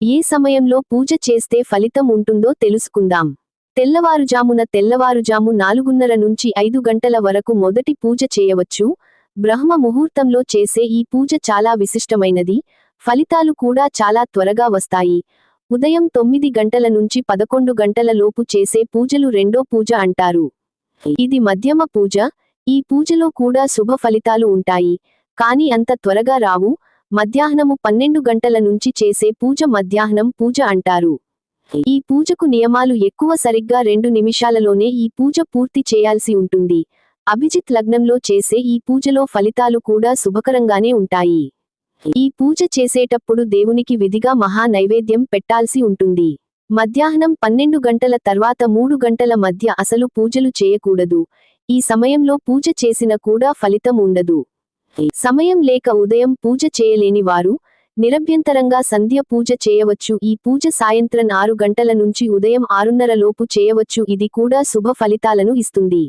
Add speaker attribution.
Speaker 1: ఏ సమయంలో పూజ చేస్తే ఫలితం ఉంటుందో తెలుసుకుందాం. తెల్లవారుజామున తెల్లవారుజాము నాలుగున్నర నుంచి ఐదు గంటల వరకు మొదటి పూజ చేయవచ్చు. బ్రహ్మ ముహూర్తంలో చేసే ఈ పూజ చాలా విశిష్టమైనది. ఫలితాలు కూడా చాలా త్వరగా వస్తాయి. ఉదయం తొమ్మిది గంటల నుంచి పదకొండు గంటల లోపు చేసే పూజలు రెండో పూజ అంటారు. ఇది మధ్యమ పూజ. ఈ పూజలో కూడా శుభ ఫలితాలు ఉంటాయి. కాని అంత త్వరగా రావు. మధ్యాహ్నము పన్నెండు గంటల నుంచి చేసే పూజ మధ్యాహ్నం పూజ అంటారు. ఈ పూజకు నియమాలు ఎక్కువ సరిగ్గా రెండు నిమిషాలలోనే ఈ పూజ పూర్తి చేయాల్సి ఉంటుంది. అభిజిత్ లగ్నంలో చేసే ఈ పూజలో ఫలితాలు కూడా శుభకరంగానే ఉంటాయి. ఈ పూజ చేసేటప్పుడు దేవునికి విధిగా మహా నైవేద్యం పెట్టాల్సి ఉంటుంది. మధ్యాహ్నం పన్నెండు గంటల తర్వాత మూడు గంటల మధ్య అసలు పూజలు చేయకూడదు. ఈ సమయంలో పూజ చేసిన కూడా ఫలితం ఉండదు. సమయం లేక ఉదయం పూజ చేయలేని వారు నిరభ్యంతరంగా సంధ్య పూజ చేయవచ్చు. ఈ పూజ సాయంత్రం ఆరు గంటల నుంచి ఉదయం ఆరున్నర లోపు చేయవచ్చు. ఇది కూడా శుభ ఫలితాలను ఇస్తుంది.